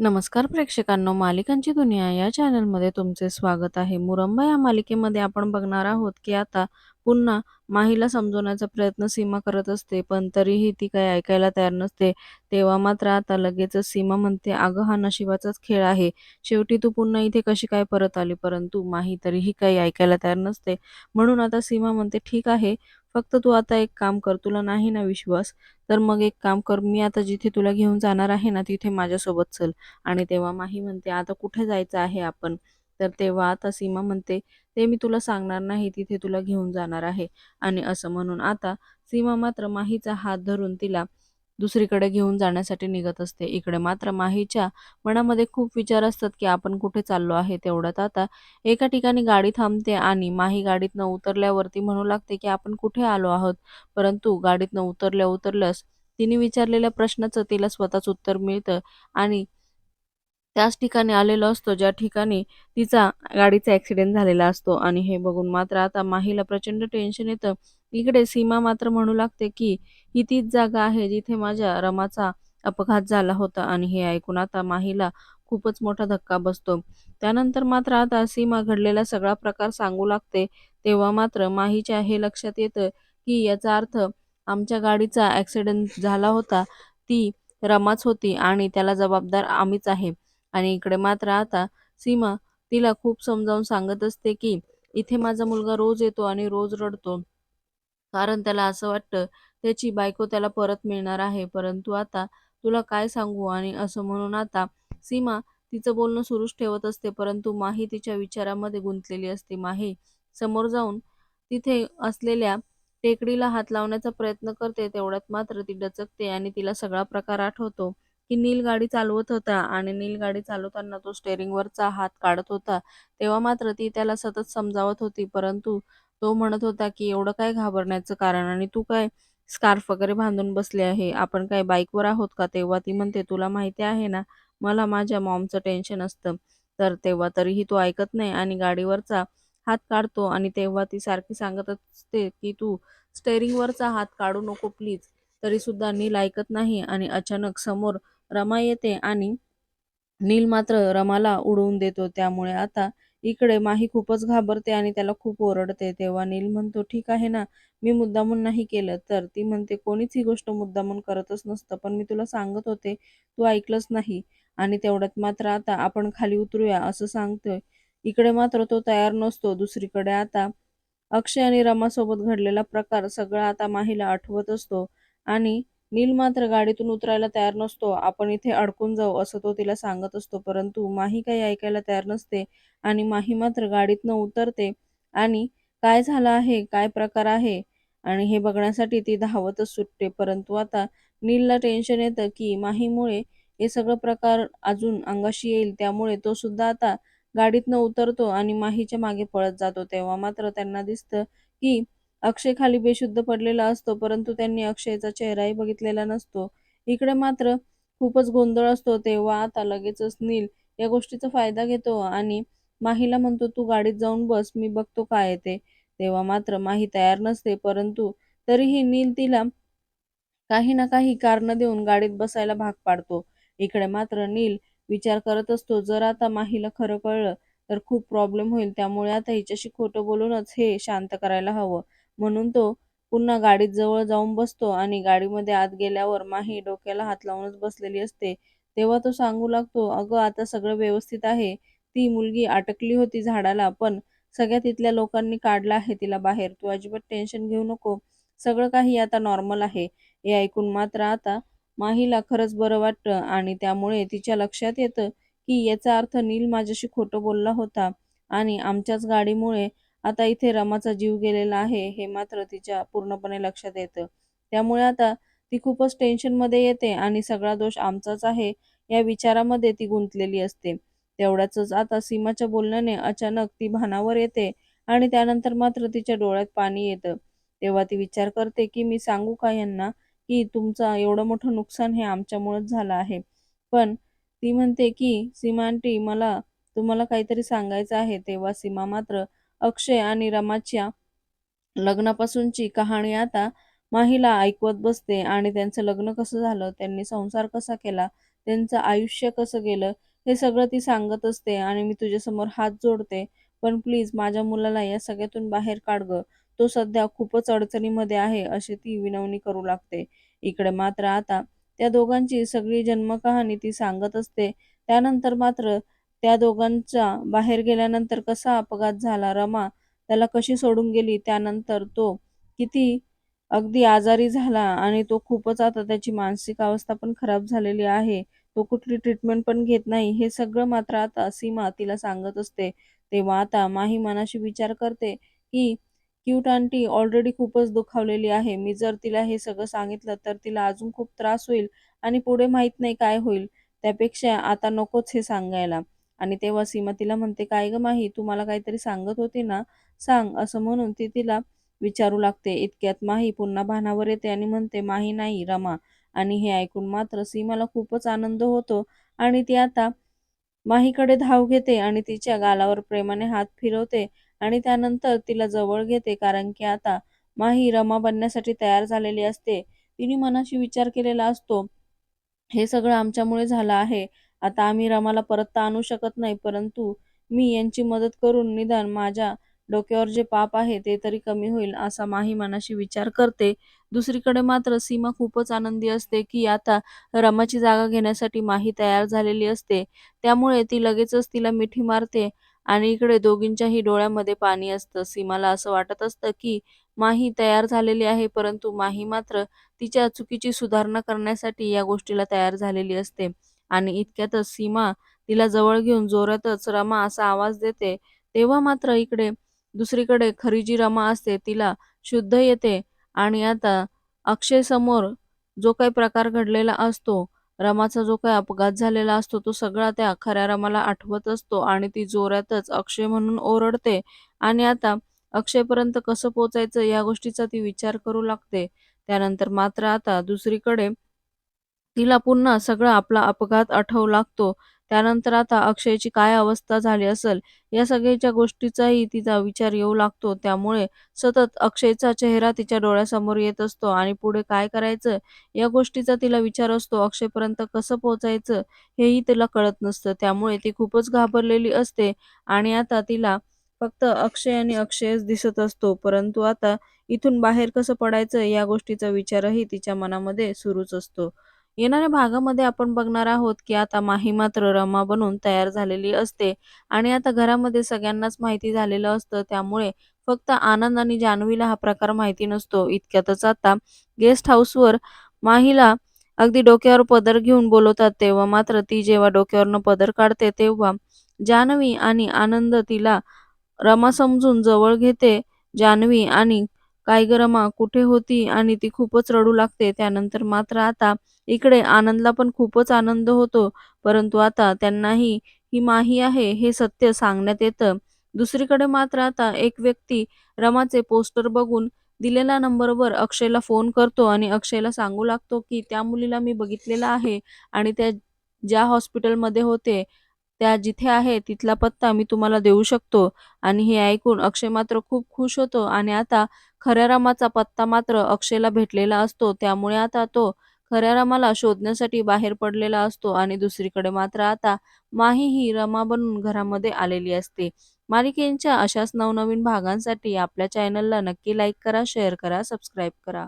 नमस्कार प्रेक्षकांनो, मालिकांची दुनिया या चॅनलमध्ये तुमचे स्वागत आहे. मुरंबा या मालिकेमध्ये आपण बघणार आहोत की आता पुन्हा माहीला समजवण्याचा प्रयत्न सीमा करत असते, पण तरीही ती काही ऐकायला तयार नसते. तेव्हा मात्र आता लगेचच सीमा म्हणते, "अगं, हा नशिबाचाच खेळ आहे. शेवटी तू पुन्हा इथे कशी काय परत आली?" परंतु माही तरीही काही ऐकायला तयार नसते. म्हणून आता सीमा म्हणते, "ठीक आहे, फक्त तू आता एक काम कर. तुला नाही ना विश्वास, तर मग एक काम कर, मी आता जिथे तुला घेऊन जाणार आहे ना, तिथे माझ्यासोबत चल." आणि तेव्हा माही म्हणते, "आता कुठे जायचं आहे आपण?" तर तेव्हा आता सीमा म्हणते, "ते मी तुला सांगणार नाही, तिथे तुला घेऊन जाणार आहे." आणि असं म्हणून आता सीमा मात्र माहीचा हात धरून तिला दुसरीकडे घेऊन जाण्यासाठी निघत असते. इकडे मात्र माहीच्या मनामध्ये खूप विचार असतात, की आपण कुठे चाललो आहे. तेवढ्यात आता एका ठिकाणी गाडी थांबते आणि माही गाडीतनं उतरल्यावरती म्हणू लागते, की आपण कुठे आलो आहोत. परंतु गाडीतनं उतरल्या उतरल्यास तिने विचारलेल्या प्रश्नाचं तिला स्वतःच उत्तर मिळतं आणि त्याच ठिकाणी आलेलो असतो, ज्या ठिकाणी तिचा गाडीचा ॲक्सिडेंट झालेला असतो आणि हे बघून मात्र आता माहीला प्रचंड टेन्शन येतं. इकडे सीमा मात्र म्हणू लागते, की ही तीच जागा आहे जिथे माझ्या रमाचा अपघात झाला होता आणि हे ऐकून आता माहीला खूपच मोठा धक्का बसतो. त्यानंतर मात्र आता सीमा घडलेला सगळा प्रकार सांगू लागते. तेव्हा मात्र माहीच्या हे लक्षात येतं, की याचा अर्थ आमच्या गाडीचा ॲक्सिडेंट झाला होता ती रमाच होती आणि त्याला जबाबदार आम्हीच आहे. आणि इकडे मात्र आता सीमा तिला खूप समजावून सांगत असते की इथे माझा मुलगा रोज येतो आणि रोज रडतो कारण त्याला असं वाटतं त्याची बायको त्याला परत मिळणार आहे परंतु आता तुला काय सांगू आणि असं म्हणून आता सीमा तिचं बोलणं सुरूच ठेवत असते परंतु माही तिच्या विचारामध्ये गुंतलेली असते माही समोर जाऊन तिथे असलेल्या टेकडीला हात लावण्याचा प्रयत्न करते तेवढ्यात मात्र ती डचकते आणि तिला सगळा प्रकार आठवतो की नील गाडी चालवत होता आणि नील गाडी चालवताना तो स्टेअरिंगवरचा हात काढत होता. तेव्हा मात्र ती त्याला सतत समजावत होती, परंतु तो म्हणत होता की एवढं काय घाबरण्याचं कारण आणि तू काय स्कार्फ वगैरे बांधून बसले आहे, आपण काय बाईकवर आहोत का? तेव्हा ती म्हणते, तुला माहिती आहे ना, मला माझ्या मॉमचं टेन्शन असतं. तर तेव्हा तरीही तो ऐकत नाही आणि गाडीवरचा हात काढतो आणि तेव्हा ती सारखी सांगत असते की तू स्टेअरिंगवरचा हात काढू नको प्लीज. तरी सुद्धा नील ऐकत नाही आणि अचानक समोर रमा येते आणि नील मात्र रमाला उडवून देतो. त्यामुळे आता इकडे माही खूपच घाबरते आणि त्याला खूप ओरडते. तेव्हा नील म्हणतो, "ठीक आहे ना, मी मुद्दामून नाही केलं." तर ती म्हणते, "कोणीच ही गोष्ट मुद्दामून करतच नसतं, पण मी तुला सांगत होते, तू ऐकलंच नाही." आणि तेवढ्यात मात्र आता आपण खाली उतरूया असं सांगतोय. इकडे मात्र तो तयार नसतो. दुसरीकडे आता अक्षय आणि रमासोबत घडलेला प्रकार सगळा आता माहीला आठवत असतो आणि नील मात्र गाडीतून उतरायला तयार नसतो. आपण इथे अडकून जाऊ असं तो तिला सांगत असतो. परंतु माही काही ऐकायला तयार नसते आणि माही मात्र गाडीतनं उतरते आणि काय झालं आहे, काय प्रकार आहे आणि हे बघण्यासाठी ती धावतच सुटते. परंतु आता नीलला टेन्शन येतं की माहीमुळे हे सगळं प्रकार अजून अंगाशी येईल. त्यामुळे तो सुद्धा आता गाडीतनं उतरतो आणि माहीच्या मागे पळत जातो. तेव्हा मात्र त्यांना दिसतं की अक्षय खाली बेशुद्ध पडलेला असतो, परंतु त्यांनी अक्षयचा चेहराही बघितलेला नसतो. इकडे मात्र खूपच गोंधळ असतो. तेव्हा आता लगेचच नील या गोष्टीचा फायदा घेतो आणि माहीला म्हणतो, "तू गाडीत जाऊन बस, मी बघतो काय येते तेव्हा मात्र माही तयार नसते, परंतु तरीही नील तिला काही ना काही कारण देऊन गाडीत बसायला भाग पाडतो. इकडे मात्र नील विचार करत असतो, जर आता माहीला खरं कळलं तर खूप प्रॉब्लेम होईल. त्यामुळे आता हिच्याशी खोटं बोलूनच हे शांत करायला हवं. म्हणून तो पुन्हा गाडीत जवळ जाऊन बसतो आणि गाडीमध्ये आत गेल्यावर माही डोक्याला हात लावूनच बसलेली असते. तेव्हा तो सांगू लागतो, "अगं, आता सगळं व्यवस्थित आहे. ती मुलगी अटकली होती झाडाला, पण सगळ्या तिथल्या लोकांनी काढलं आहे तिला बाहेर. तू अजिबात टेन्शन घेऊ नको. सगळं काही आता नॉर्मल आहे." हे ऐकून मात्र आता माहीला खरंच बरं वाटतं आणि त्यामुळे तिच्या लक्षात येतं की याचा अर्थ नील माझ्याशी खोटं बोलला होता आणि आमच्याच गाडीमुळे आता इथे रमाचा जीव गेलेला आहे हे मात्र तिच्या पूर्णपणे लक्षात येतं. त्यामुळे आता ती खूपच टेन्शनमध्ये येते आणि सगळा दोष आमचाच आहे या विचारामध्ये ती गुंतलेली असते. तेवढ्याच आता सीमाच्या बोलण्याने अचानक ती भानावर येते आणि त्यानंतर मात्र तिच्या डोळ्यात पाणी येतं. तेव्हा ती विचार करते की मी सांगू का यांना की तुमचं एवढं मोठं नुकसान हे आमच्यामुळेच झालं आहे. पण ती म्हणते की सीमा आंटी मला तुम्हाला काहीतरी सांगायचं आहे. तेव्हा सीमा मात्र अक्षय आणि रमाच्या लग्नापासूनची कहाणी आता माहीला ऐकवत बसते. आणि त्यांचं लग्न कसं झालं, त्यांनी संसार कसा केला, त्यांचं आयुष्य कसं गेलं? हे सगळं ती सांगत असते. आणि मी तुझ्यासमोर हात जोडते. पण प्लीज माझ्या मुलाला या सगळ्यातून बाहेर काढ ग. तो सध्या खूपच अडचणीमध्ये आहे अशी ती विनवणी करू लागते. इकडे मात्र आता त्या दोघांची सगळी जन्मकहाणी ती सांगत असते. त्यानंतर मात्र त्या दोघांचा बाहेर गेल्यानंतर कसा अपघात झाला? रमा त्याला कशी सोडून गेली? त्यानंतर तो किती अगदी आजारी झाला आणि तो खूपच आता त्याची मानसिक अवस्था पण खराब झालेली आहे. तो कुठली ट्रीटमेंट पण घेत नाही. हे सगळं मात्र आता सीमा तिला सांगत असते. तेव्हा आता माही मनाशी विचार करते की क्यूट आंटी ऑलरेडी खूपच दुखावलेली आहे. मी जर तिला हे सगळं सांगितलं तर तिला अजून खूप त्रास होईल आणि पुढे माहीत नाही काय होईल. त्यापेक्षा आता नकोच हे सांगायला. आणि तेव्हा सीमा तिला म्हणते काय ग माही तू मला काहीतरी सांगत होती ना सांग असं म्हणून ती तिला विचारू लागते. इतक्यात माही पुन्हा भानावर येते आणि म्हणते माही नाही रमा. आणि हे ऐकून मात्र सीमाला खूपच आनंद होतो आणि ती आता माहीकडे धाव घेते आणि तिच्या गालावर प्रेमाने हात फिरवते आणि त्यानंतर तिला जवळ घेते कारण की आता माही रमा बनण्यासाठी तयार झालेली असते. तिने मनाशी विचार केलेला असतो हे सगळं आमच्यामुळे झालं आहे. आता आम्ही रमाला परत तर आणू शकत नाही परंतु मी यांची मदत करून निदान माझ्या डोक्यावर जे पाप आहे ते तरी कमी होईल असा माही मनाशी विचार करते. दुसरीकडे मात्र सीमा खूपच आनंदी असते की आता रमाची जागा घेण्यासाठी माही तयार झालेली असते. त्यामुळे ती लगेचच तिला मिठी मारते आणि इकडे दोघींच्याही डोळ्यामध्ये पाणी असतं. सीमाला असं वाटत असतं की माही तयार झालेली आहे परंतु माही मात्र तिच्या चुकीची सुधारणा करण्यासाठी या गोष्टीला तयार झालेली असते. आणि इतक्यातच सीमा तिला जवळ घेऊन जोरातच रमा असा आवाज देते. तेव्हा मात्र इकडे दुसरीकडे खरी जी रमा असते तिला शुद्ध येते. आणि आता अक्षय समोर जो काही प्रकार घडलेला असतो रमाचा जो काही अपघात झालेला असतो तो सगळा त्या खऱ्या रमाला आठवत असतो आणि ती जोरातच अक्षय म्हणून ओरडते. आणि आता अक्षयपर्यंत कसं पोचायचं या गोष्टीचा ती विचार करू लागते. त्यानंतर मात्र आता दुसरीकडे तिला पुन्हा सगळा आपला अपघात आठवू लागतो. त्यानंतर आता अक्षयची काय अवस्था झाली असेल या सगळ्याच्या गोष्टीचाही तिचा विचार येऊ लागतो. त्यामुळे सतत अक्षयचा चेहरा तिच्या डोळ्यासमोर येत असतो आणि पुढे काय करायचं या गोष्टीचा तिला विचार असतो. अक्षयपर्यंत कसं पोहोचायचं हेही तिला कळत नसतं. त्यामुळे ती खूपच घाबरलेली असते आणि आता तिला फक्त अक्षय आणि अक्षयच दिसत असतो. परंतु आता इथून बाहेर कसं पडायचं या गोष्टीचा विचारही तिच्या मनामध्ये सुरूच असतो. येणाऱ्या भागामध्ये आपण बघणार आहोत की आता माही मात्र रमा बनून तयार झालेली असते आणि आता घरामध्ये सगळ्यांनाच माहिती झालेलं असतं. त्यामुळे फक्त आनंद आणि जान्हवीला हा प्रकार माहिती नसतो. इतक्यातच आता गेस्ट हाऊसवर माहीला अगदी डोक्यावर पदर घेऊन बोलवतात. तेव्हा मात्र ती जेव्हा डोक्यावरनं पदर काढते तेव्हा जान्हवी आणि आनंद तिला रमा समजून जवळ घेते. जान्हवी आणि काय ग रमा कुठे होती आणि ती खूपच रडू लागते. त्यानंतर मात्र आता इकडे आनंदला पण खूपच आनंद होतो. परंतु आता त्यांनाही ही माही आहे हे सत्य सांगण्यात येतं. दुसरीकडे मात्र आता एक व्यक्ती रमाचे पोस्टर बघून दिलेल्या नंबरवर अक्षयला फोन करतो आणि अक्षयला सांगू लागतो की त्या मुलीला मी बघितलेला आहे आणि त्या ज्या हॉस्पिटलमध्ये होते त्या जिथे आहे तिथला पत्ता मी तुम्हाला देऊ शकतो. आणि हे ऐकून अक्षय मात्र खूप खुश होतो आणि आता खऱ्या रामाचा पत्ता मात्र अक्षयला भेटलेला असतो. त्यामुळे आता तो खऱ्या रामाला शोधण्यासाठी बाहेर पडलेला असतो आणि दुसरीकडे मात्र आता माही ही रमा बनून घरामध्ये आलेली असते. मालिकेंच्या अशाच नवनवीन भागांसाठी आपल्या चॅनलला नक्की लाईक करा शेअर करा सबस्क्राईब करा.